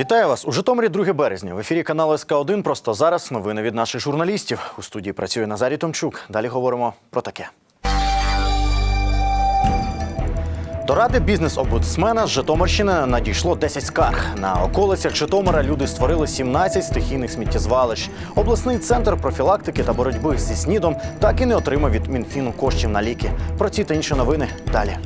Вітаю вас у Житомирі 2 березня. В ефірі каналу СК 1 Просто зараз новини від наших журналістів. У студії працює Назарій Томчук. Далі говоримо про таке. До ради бізнес-обудсмена з Житомирщини надійшло 10 скарг. На околицях Житомира люди створили 17 стихійних сміттєзвалищ. Обласний центр профілактики та боротьби зі снідом так і не отримав від Мінфіну коштів на ліки. Про ці та інші новини далі.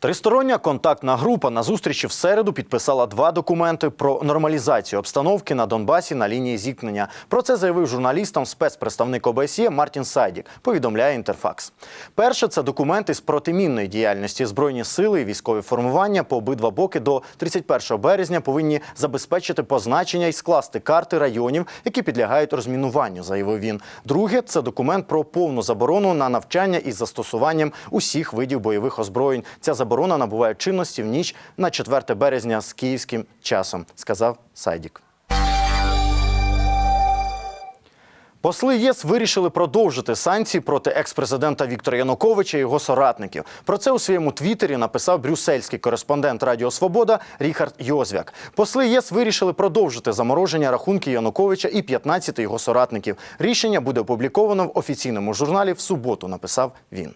Тристороння контактна група на зустрічі в середу підписала два документи про нормалізацію обстановки на Донбасі на лінії зіткнення. Про це заявив журналістам спецпредставник ОБСЄ Мартін Сайдік. Повідомляє Інтерфакс. Перше це документи з протимінної діяльності. Збройні сили і військові формування по обидва боки до 31 березня повинні забезпечити позначення і скласти карти районів, які підлягають розмінуванню. Заявив він. Друге це документ про повну заборону на навчання із застосуванням усіх видів бойових озброєнь. Ця заборона набуває чинності в ніч на 4 березня з київським часом, сказав Сайдік. Посли ЄС вирішили продовжити санкції проти екс-президента Віктора Януковича і його соратників. Про це у своєму твіттері написав брюссельський кореспондент Радіо Свобода Ріхард Йозвяк. Посли ЄС вирішили продовжити замороження рахунків Януковича і 15 його соратників. Рішення буде опубліковано в офіційному журналі в суботу. Написав він.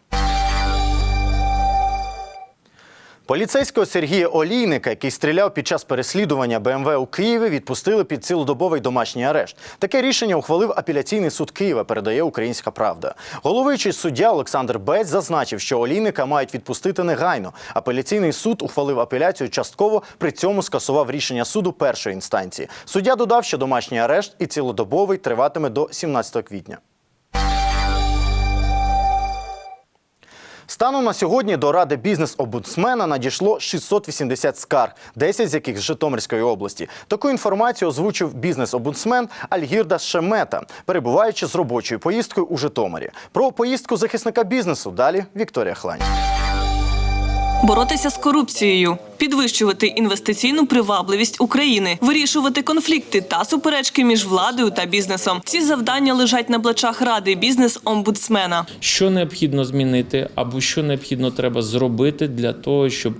Поліцейського Сергія Олійника, який стріляв під час переслідування БМВ у Києві, відпустили під цілодобовий домашній арешт. Таке рішення ухвалив апеляційний суд Києва. Передає Українська Правда. Головуючий суддя Олександр Бець зазначив, що Олійника мають відпустити негайно. Апеляційний суд ухвалив апеляцію частково, при цьому скасував рішення суду першої інстанції. Суддя додав, що домашній арешт і цілодобовий триватиме до 17 квітня. Станом на сьогодні до ради бізнес-обудсмена надійшло 680 скарг, 10 з яких з Житомирської області. Таку інформацію озвучив бізнес-обудсмен Альгірда Шемета, перебуваючи з робочою поїздкою у Житомирі. Про поїздку захисника бізнесу далі Вікторія Хлань. Боротися з корупцією, підвищувати інвестиційну привабливість України, вирішувати конфлікти та суперечки між владою та бізнесом. Ці завдання лежать на плечах ради бізнес-омбудсмена. що необхідно змінити, або що необхідно треба зробити для того, щоб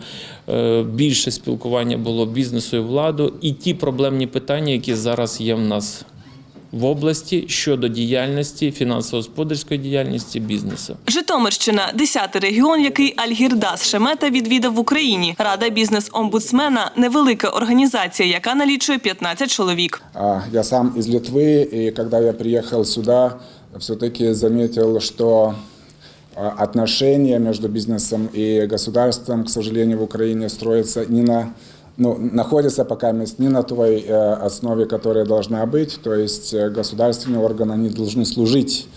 е, більше спілкування було бізнесу і владу, і ті проблемні питання, які зараз є в нас в області щодо діяльності, фінансово-господарської діяльності бізнесу. Житомирщина 10-й регіон, який Альгірдас Шемета відвідав в Україні. Рада бізнес-омбудсмена невелика організація, яка налічує 15 чоловік. А, Я сам из Литвы, и когда я приехал сюда, все-таки заметил, что а, отношения между бизнесом и государством, к сожалению, в Украине строятся не на ну, находятся пока мест не на той э, основе, которая должна быть. То есть э, государственные органы они должны служить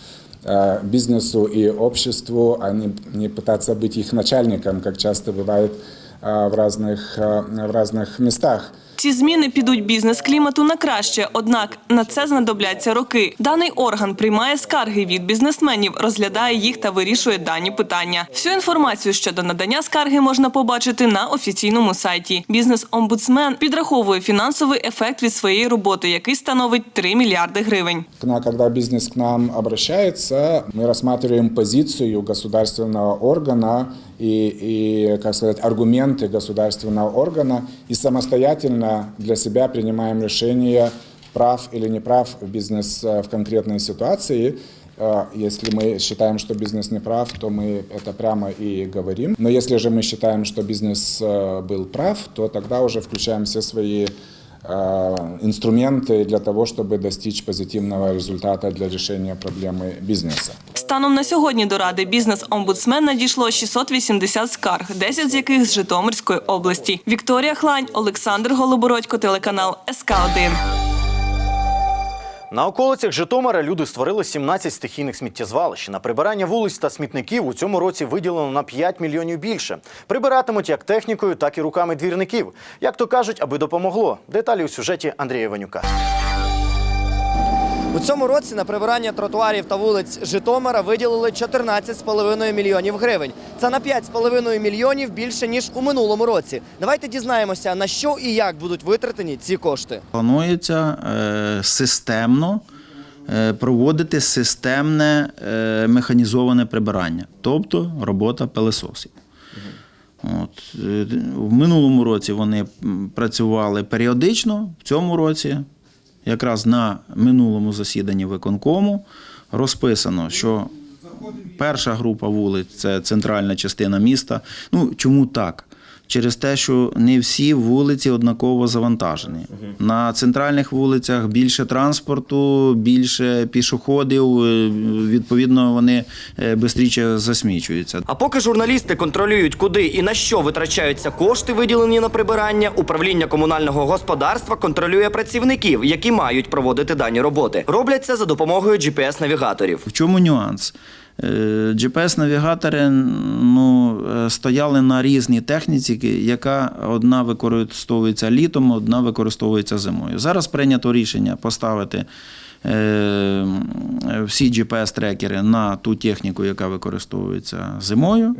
э, бизнесу и обществу, а не, не пытаться быть их начальником, как часто бывает э, в разных, э, в разных местах. Ці зміни підуть бізнес-клімату на краще, однак на це знадобляться роки. Даний орган приймає скарги від бізнесменів, розглядає їх та вирішує дані питання. Всю інформацію щодо надання скарги можна побачити на офіційному сайті. Бізнес-омбудсмен підраховує фінансовий ефект від своєї роботи, який становить 3 мільярди гривень. Но когда бизнес к нам обращается, мы рассматриваем позицию государственного органа и, и, как сказать, аргументы государственного органа и самостоятельно для себя принимаем решение, прав или не прав бизнес э, в конкретной ситуации. Э, Если мы считаем, что бизнес не прав, то мы это прямо и говорим. Но если же мы считаем, что бизнес э, был прав, то тогда уже включаем все свои инструменты для того, чтобы достичь позитивного результата для решения проблемы бизнеса. Станом на сьогодні до ради бізнес-омбудсмен надійшло 680 скарг, 10 з яких з Житомирської області. Вікторія Хлань, Олександр Голобородько, телеканал СК 1 На околицях Житомира люди створили 17 стихійних сміттєзвалищ. На прибирання вулиць та смітників у цьому році виділено на 5 мільйонів більше. Прибиратимуть як технікою, так і руками двірників. Як то кажуть, аби допомогло. Деталі у сюжеті Андрія Іванюка. У цьому році на прибирання тротуарів та вулиць Житомира виділили 14,5 мільйонів гривень. Це на 5,5 мільйонів більше ніж у минулому році. Давайте дізнаємося, на що і як будуть витратені ці кошти. Планується е, системно е, проводити системне е, механізоване прибирання, тобто робота пилесосів. От. В минулому році вони працювали періодично, в цьому році, якраз на минулому засіданні виконкому, розписано, що перша група вулиць це центральна частина міста. Ну, чому так? Через те, що не всі вулиці однаково завантажені. На центральних вулицях більше транспорту, більше пішоходів, е, відповідно, вони швидше засмічуються. А поки журналісти контролюють, куди і на що витрачаються кошти, виділені на прибирання, управління комунального господарства контролює працівників, які мають проводити дані роботи. Роблять це за допомогою GPS-навігаторів. В чому нюанс? Е, GPS-навігатори ну, е, стояли на різній техніці, яка одна використовується літом, одна використовується зимою. Зараз прийнято рішення поставити е, всі GPS-трекери на ту техніку, яка використовується зимою.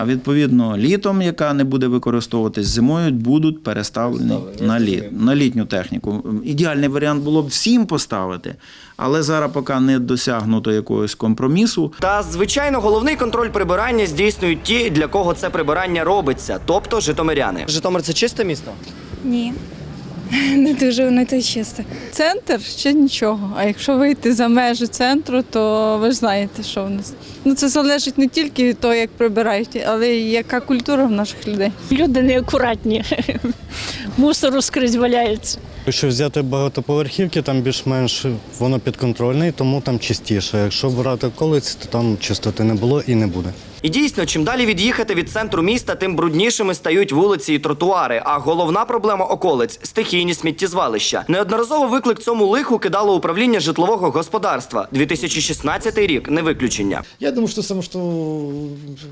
А відповідно, літом, яка не буде використовуватись зимою, будуть переставлені на, літ, на літню техніку. Ідеальний варіант було б всім поставити, але зараз поки не досягнуто якогось компромісу. Та звичайно, головний контроль прибирання здійснюють ті, для кого це прибирання робиться, тобто житомиряни. Житомир це чисте місто. Ні. Не дуже не то чисто. Центр ще нічого. А якщо вийти за межі центру, то ви ж знаєте, що в нас. Ну це залежить не тільки від того, як прибирають, але й яка культура в наших людей. Люди неакуратні. Мусор скрізь валяється. Якщо взяти багатоповерхівки, там більш-менш воно підконтрольне, тому там чистіше. Якщо брати околиці, то там чистоти не було і не буде. І дійсно, чим далі від'їхати від центру міста, тим бруднішими стають вулиці і тротуари. А головна проблема околиць стихійні сміттєзвалища. Неодноразово виклик цьому лиху кидало управління житлового господарства. 2016 рік не виключення. Я думаю, что, само, что,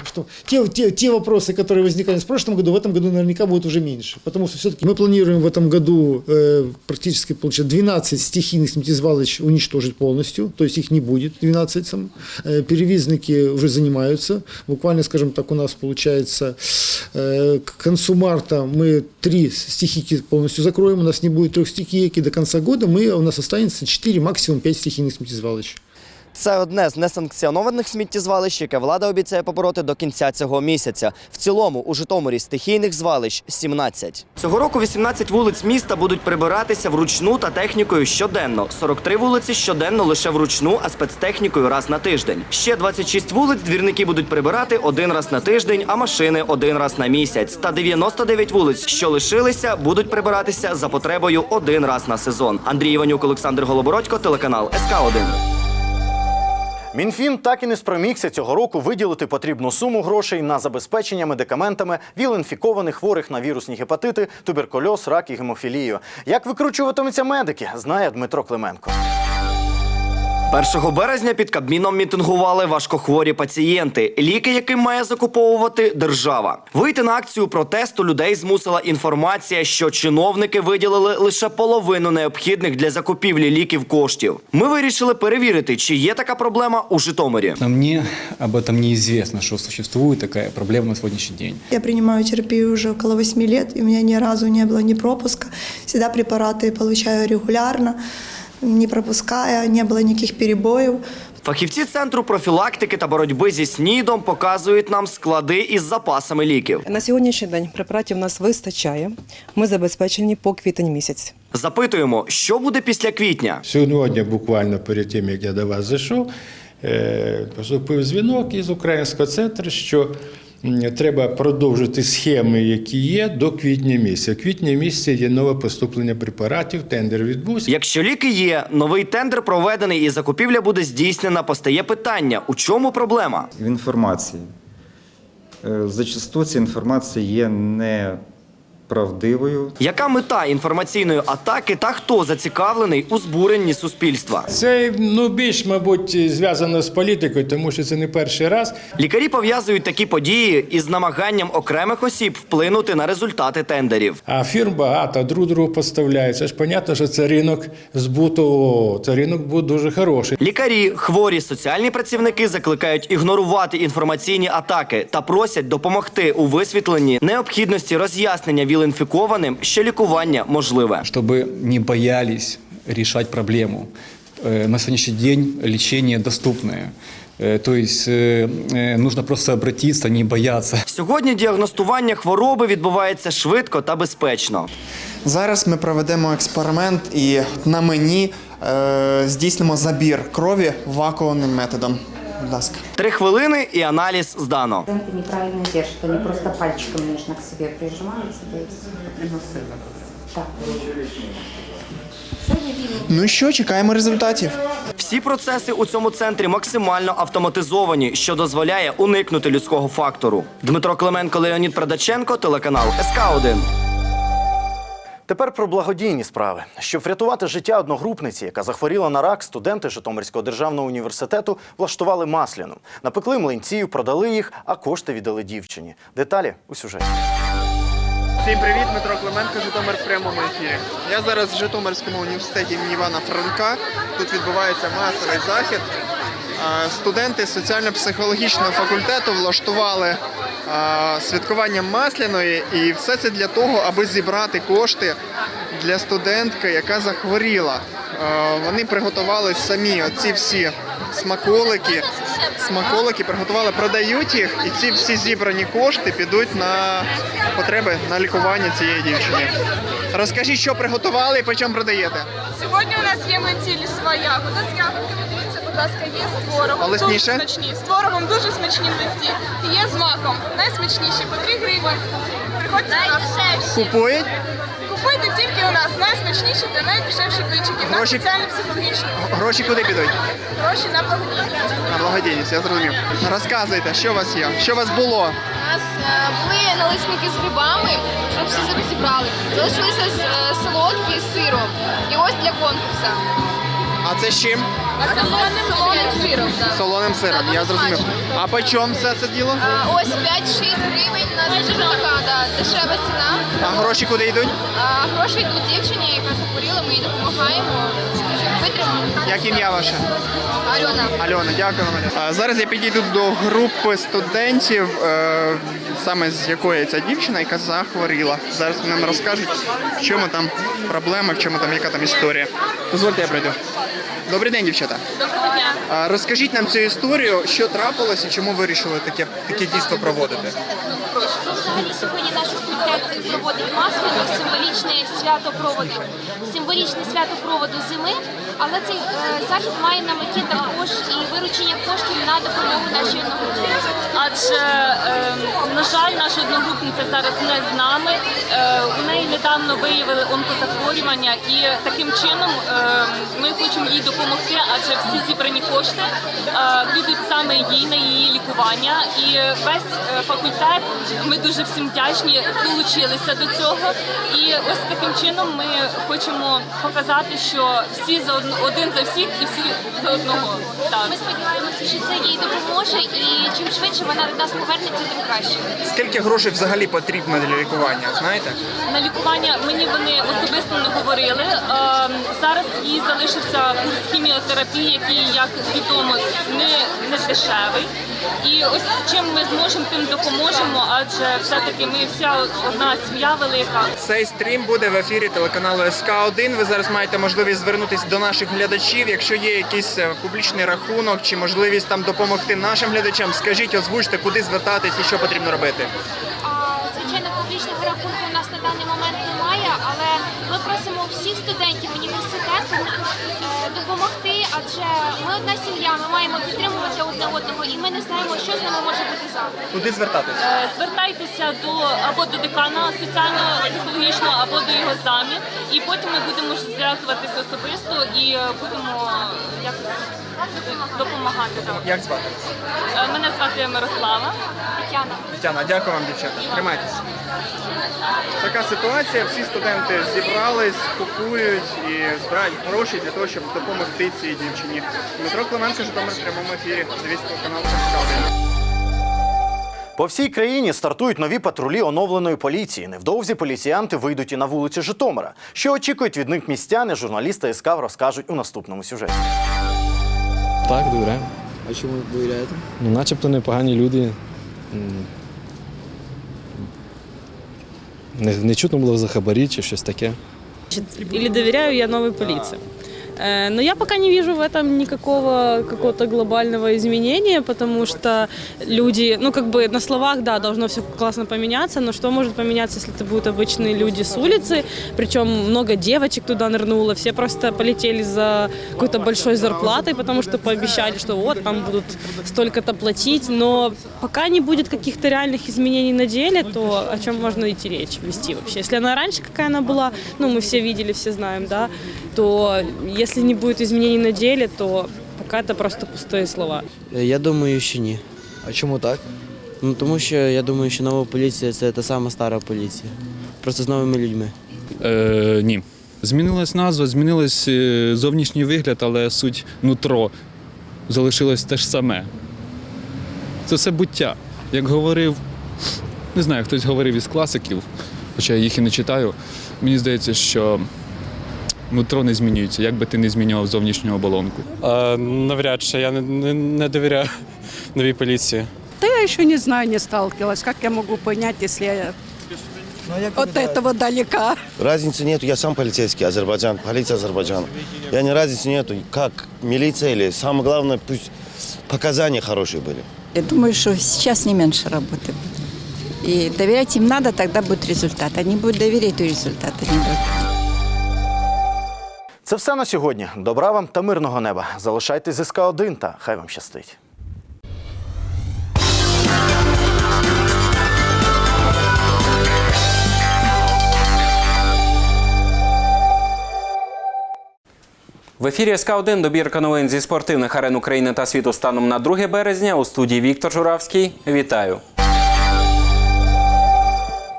что те, те, те вопросы, которые возникали в прошлом году, в этом году наверняка будут уже меньше. Потому что все-таки мы планируем в этом году э, практически получается, 12 стихийных сметизвалищ уничтожить полностью, то есть их не будет 12 сам. Э, перевизники уже занимаются. Буквально, скажем так, у нас получается э, к концу марта мы три стихийки полностью закроем, у нас не будет трех стихиек, и до конца года мы, у нас останется 4, максимум 5 стихийных сметизвалищ. Це одне з несанкціонованих сміттєзвалищ, яке влада обіцяє побороти до кінця цього місяця. В цілому у Житомирі стихійних звалищ 17. Цього року 18 вулиць міста будуть прибиратися вручну та технікою щоденно. 43 вулиці щоденно лише вручну, а спецтехнікою раз на тиждень. Ще 26 вулиць двірники будуть прибирати один раз на тиждень, а машини один раз на місяць. Та 99 вулиць, що лишилися, будуть прибиратися за потребою один раз на сезон. Андрій Іванюк, Олександр Голобородько, телеканал СК 1 Мінфін так і не спромігся цього року виділити потрібну суму грошей на забезпечення медикаментами віл-інфікованих хворих на вірусні гепатити, туберкульоз, рак і гемофілію. Як викручуватимуться медики, знає Дмитро Клименко. 1 березня під Кабміном мітингували важкохворі пацієнти, ліки яким має закуповувати держава. Вийти на акцію протесту людей змусила інформація, що чиновники виділили лише половину необхідних для закупівлі ліків коштів. Ми вирішили перевірити, чи є така проблема у Житомирі. Но мне об этом неизвестно, что существует такая проблема на сегодняшний день. Я принимаю терапию уже около 8 лет, и у меня ни разу не было ни пропуска. Всегда препараты получаю регулярно, не пропуская, не было никаких перебоев. Фахівці центру профілактики та боротьби зі СНІДом показують нам склади із запасами ліків. На сьогоднішній день препаратів у нас вистачає. Ми забезпечені по квітень місяць. Запитуємо, що буде після квітня. Сьогодні, буквально перед тим, як я до вас зайшов, е, поступив дзвінок із українського центру, що треба продовжити схеми, які є, до квітня місяця. Квітня місяця є нове поступлення препаратів, тендер відбувся. Якщо ліки є, новий тендер проведений і закупівля буде здійснена, постає питання: у чому проблема? В інформації. Е, Зачасту ця інформація є неправдивою. Яка мета інформаційної атаки та хто зацікавлений у збуренні суспільства? Це ну більш, мабуть, зв'язано з політикою, тому що це не перший раз. Лікарі пов'язують такі події із намаганням окремих осіб вплинути на результати тендерів. А фірм багато, друг другу поставляють. Це ж понятно, що це ринок збуту. Це ринок був дуже хороший. Лікарі, хворі, соціальні працівники закликають ігнорувати інформаційні атаки та просять допомогти у висвітленні необхідності роз'яснення віл-інфікованим, що лікування можливе. Чтобы не боялись решать проблему. Э, На сегодняшний день лечение доступное. Э, То есть э, э, нужно просто обратиться, не бояться. Сьогодні діагностування хвороби відбувається швидко та безпечно. Зараз ми проведемо експеримент і на мені е, здійснимо забір крові вакуумним методом. Будь ласка. Три хвилини і аналіз здано. Пациенты неправильно держат, они просто пальчиком нежно к себе прижимаются, да и. Так. Ну що, чекаємо результатів. Всі процеси у цьому центрі максимально автоматизовані, що дозволяє уникнути людського фактору. Дмитро Клименко, Леонід Продаченко, телеканал СК 1 Тепер про благодійні справи. Щоб врятувати життя одногрупниці, яка захворіла на рак, студенти Житомирського державного університету влаштували масляну. Напекли млинців, продали їх, а кошти віддали дівчині. Деталі у сюжеті. Всім привіт, Дмитро Клименко, Житомир в прямому ефірі. Я зараз в Житомирському університеті імені Івана Франка. Тут відбувається масовий захід. Студенти соціально-психологічного факультету влаштували а, святкування масляної, і все це для того, аби зібрати кошти для студентки, яка захворіла. Вони приготували самі оці всі смаколики. Смаколики приготували, продають їх, і ці всі зібрані кошти підуть на потреби на лікування цієї дівчини. Розкажіть, що приготували і по чому продаєте? Сьогодні у нас є лісова ягода з ягодками. Ласка, є з творогом. Дуже смачні. З творогом дуже смачні млинці. І є з маком. Найсмачніші по 3 гривні. Приходьте до нас. Купують? Купуйте тільки у нас найсмачніші та найдешевші блинчики. На Гроші- соціально-психологічні. Гроші куди підуть? Гроші на благодійність. На благодійність, я зрозумів. Розказуйте, що у вас є? Що у вас було? У нас були налисники з грибами, щоб всі розібрали. Залишилися солодкі з сиром. І ось для конкурсу. А це з чим? Солоним сиром. Солоним сиром, я зрозумів. А по чому все це діло? Ось 5-6 гривень на дуже така да, дешева ціна. А гроші куди йдуть? А гроші йдуть дівчині, яка захворіла, ми їй допомагаємо, щоб. Як ім'я ваше? Альона. Альона, дякую вам. А Зараз я підійду до групи студентів, е, саме з якої ця дівчина, яка захворіла. Зараз нам розкажуть, в чому там проблема, в чому там яка там історія. Дозвольте, я прийду. Добрий день, дівчата. Доброго дня. А Розкажіть нам цю історію, що трапилось і чому вирішили таке, таке дійство проводити. Взагалі сьогодні наш факультет проводить масляну символічне свято проводу, символічне свято проводу зими. Але цей е, захід має на меті також і виручення коштів на допомогу нашій одногрупниці. Адже, е, на жаль, наша одногрупниця зараз не з нами. Е, у неї недавно виявили онкозахворювання, і таким чином е, ми хочемо їй допомогти, адже всі зібрані кошти е, підуть саме їй на її лікування. І весь е, факультет, ми дуже всім вдячні, долучилися до цього. І ось таким чином ми хочемо показати, що всі за одно- один за всіх і всі за одного. Так. Ми сподіваємося, що це їй допоможе, і чим швидше вона до нас повернеться, тим краще. Скільки грошей взагалі потрібно для лікування, знаєте? На лікування мені вони особисто не говорили. Е, зараз їй залишився курс хіміотерапії, який, як відомо, не, не дешевий. І ось чим ми зможемо, тим допоможемо, адже все-таки ми вся одна сім'я велика. Цей стрім буде в ефірі телеканалу СК1. Ви зараз маєте можливість звернутися до наших глядачів. Якщо є якийсь е, публічний рахунок чи можливість там допомогти нашим глядачам, скажіть, озвучте, куди звертатись і що потрібно робити. Звичайно, публічного рахунку у нас на даний момент немає, але ми просимо всіх студентів університету допомогти, адже ми одна сім'я, ми маємо підтримувати одне одного, і ми не знаємо, що з нами може бути завтра. Куди звертатись? Е, Звертайтеся до або до декана соціально-психологічного, або до його замів, і потім ми будемо зв'язуватися особисто і е, будемо якось допомагати. так. Як звати? Е, Мене звати Мирослава. Тетяна. Тетяна, дякую вам, дівчата. Тримайтеся. Така ситуація. Всі студенти зібрались, купують і збирають гроші для того, щоб допомогти цій дівчині. Дмитро Клименко, Житомир в прямому ефірі. Дивіться канал СК1. По всій країні стартують нові патрулі оновленої поліції. Невдовзі поліціянти вийдуть і на вулиці Житомира. Що очікують від них містяни, журналісти СК розкажуть у наступному сюжеті. Так, довіряємо. А чому довіряєте? Ну, начебто непогані люди. Не, не чутно було за хабарі чи щось таке. Или довіряю я новій поліції. Э, Но я пока не вижу в этом никакого какого-то глобального изменения, потому что люди, ну как бы на словах, да, должно все классно поменяться, но что может поменяться, если это будут обычные люди с улицы, причем много девочек туда нырнуло, все просто полетели за какой-то большой зарплатой, потому что пообещали, что вот там будут столько-то платить, но пока не будет каких-то реальных изменений на деле, то о чем можно идти речь, вести вообще. Если она раньше какая она была, ну мы все видели, все знаем, да, то если не будет изменений на деле, то пока это просто пустые слова. Я думаю, що ні. А чому так? Ну тому що я думаю, що нова поліція це та сама стара поліція. Просто з новими людьми. Е, ні. Змінилась назва, змінилась е, зовнішній вигляд, але суть нутро залишилось те ж саме. Це все буття. Як говорив, не знаю, хтось говорив із класиків, хоча я їх і не читаю. Мені здається, що нутро не змінюється, як би ти не змінював зовнішню оболонку. навряд чи я не, не, не довіряю новій поліції. Да я еще не знаю, не сталкивалась. Как я могу понять, если я от этого далека? Разницы нету, я сам полицейский, Азербайджан, полиция Азербайджана. Я не разницы нету, как милиция или самое главное, пусть показания хорошие были. Я думаю, что сейчас не меньше работы будет. И доверять им надо, тогда будет результат. Они будут доверять, то результата не будет. Це все на сьогодні. Добра вам та мирного неба. Залишайтесь з СК 1 та хай вам щастить. В ефірі СК 1 добірка новин зі спортивних арен України та світу станом на 2 березня. У студії Віктор Журавський. Вітаю.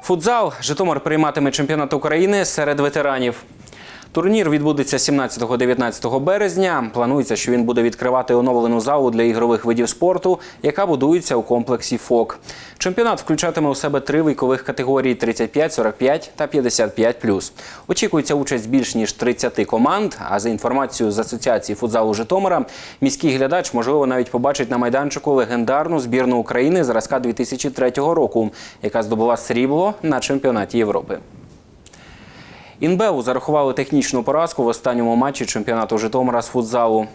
Футзал. Житомир прийматиме чемпіонат України серед ветеранів. Турнір відбудеться 17-19 березня. Планується, що він буде відкривати оновлену залу для ігрових видів спорту, яка будується у комплексі ФОК. Чемпіонат включатиме у себе три вікових категорії: 35, 45 та 55+. Очікується участь більш ніж 30 команд. А за інформацією з асоціації футзалу Житомира, міський глядач можливо навіть побачить на майданчику легендарну збірну України зразка 2003 року, яка здобула срібло на чемпіонаті Європи. Інбеву зарахували технічну поразку в останньому матчі чемпіонату Житомира з футзалу.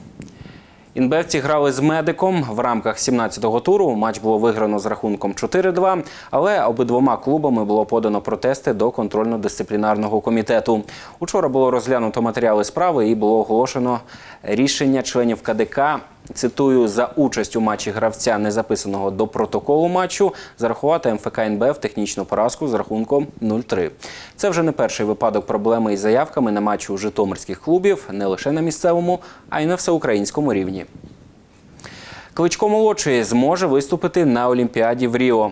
Інбевці грали з медиком в рамках 17-го туру. Матч було виграно з рахунком 4-2, але обидвома клубами було подано протести до контрольно-дисциплінарного комітету. Учора було розглянуто матеріали справи і було оголошено рішення членів КДК. Цитую, за участь у матчі гравця, не записаного до протоколу матчу, зарахувати МФК НБФ технічну поразку з рахунком 0-3. Це вже не перший випадок проблеми із заявками на матчі у житомирських клубів, не лише на місцевому, а й на всеукраїнському рівні. Кличко молодший зможе виступити на Олімпіаді в Ріо.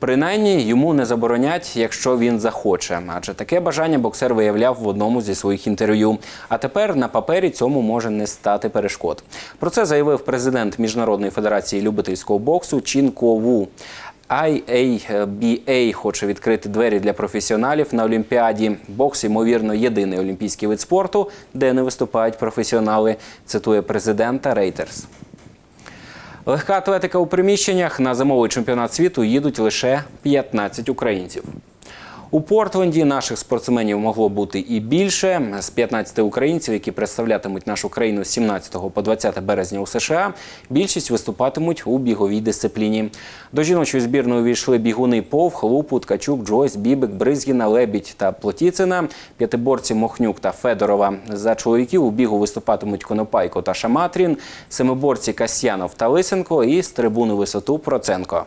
Принаймні йому не заборонять, якщо він захоче. Адже таке бажання боксер виявляв в одному зі своїх інтерв'ю. А тепер на папері цьому може не стати перешкод. Про це заявив президент Міжнародної федерації любительського боксу Чин Ко Ву. IABA хоче відкрити двері для професіоналів на Олімпіаді. Бокс, ймовірно, єдиний олімпійський вид спорту, де не виступають професіонали, цитує президента Рейтерс. Легка атлетика у приміщеннях на зимовий чемпіонат світу їдуть лише 15 українців. У Портленді наших спортсменів могло бути і більше. З 15 українців, які представлятимуть нашу країну з 17 по 20 березня у США, більшість виступатимуть у біговій дисципліні. До жіночої збірної увійшли бігуни Пов, Лупут, Ткачук, Джойс, Бібик, Бризгіна, Лебідь та Плотіцина, п'ятиборці Мохнюк та Федорова. За чоловіків у бігу виступатимуть Конопайко та Шаматрін, семиборці Касьянов та Лисенко і з трибуни висоту Проценко.